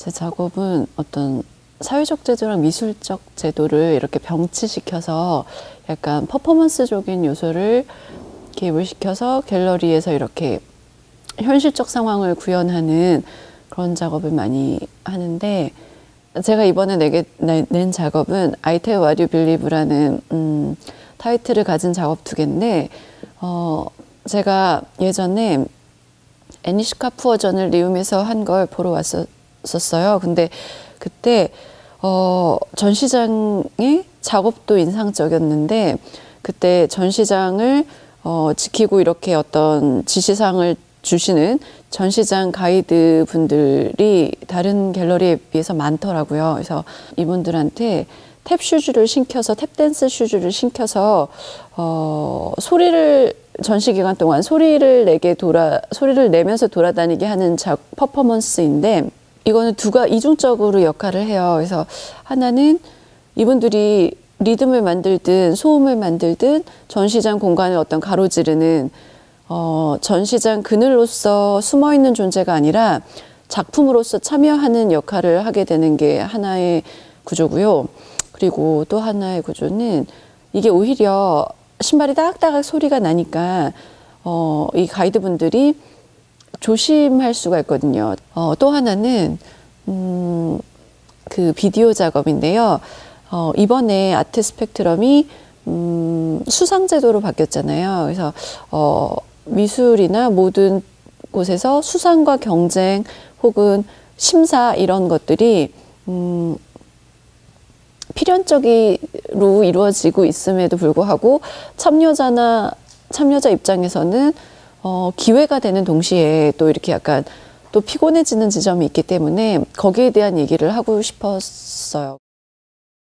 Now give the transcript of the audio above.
제 작업은 어떤 사회적 제도랑 미술적 제도를 이렇게 병치시켜서 약간 퍼포먼스적인 요소를 개입을 시켜서 갤러리에서 이렇게 현실적 상황을 구현하는 그런 작업을 많이 하는데 제가 이번에 내게 내- 낸 작업은 what you believe라는 음, 타이틀을 가진 작업 두 개인데 어, 제가 예전에 애니시카 푸어전을 리움에서 한 걸 보러 왔었 어요. 근데 그때 어, 전시장의 작업도 인상적이었는데 그때 전시장을 어, 지키고 이렇게 어떤 지시사항을 주시는 전시장 가이드 분들이 다른 갤러리에 비해서 많더라고요. 그래서 이분들한테 탭 슈즈를 신겨서 탭 댄스 슈즈를 신겨서 어, 소리를 전시 기간 동안 소리를 내게 돌아 소리를 내면서 돌아다니게 하는 작 퍼포먼스인데 이거는 두가 이중적으로 역할을 해요. 그래서 하나는 이분들이 리듬을 만들든 소음을 만들든 전시장 공간을 어떤 가로지르는 어, 전시장 그늘로서 숨어 있는 존재가 아니라 작품으로서 참여하는 역할을 하게 되는 게 하나의 구조고요. 그리고 또 하나의 구조는 이게 오히려 신발이 따각따각 소리가 나니까 어, 이 가이드분들이 조심할 수가 있거든요. 어, 또 하나는 음, 그 비디오 작업인데요. 어, 이번에 아트 스펙트럼이 음, 수상 제도로 바뀌었잖아요. 그래서 어, 미술이나 모든 곳에서 수상과 경쟁 혹은 심사 이런 것들이 음, 필연적으로 이루어지고 있음에도 불구하고 참여자나 참여자 입장에서는 어, 기회가 되는 동시에 또 이렇게 약간 또 피곤해지는 지점이 있기 때문에 거기에 대한 얘기를 하고 싶었어요.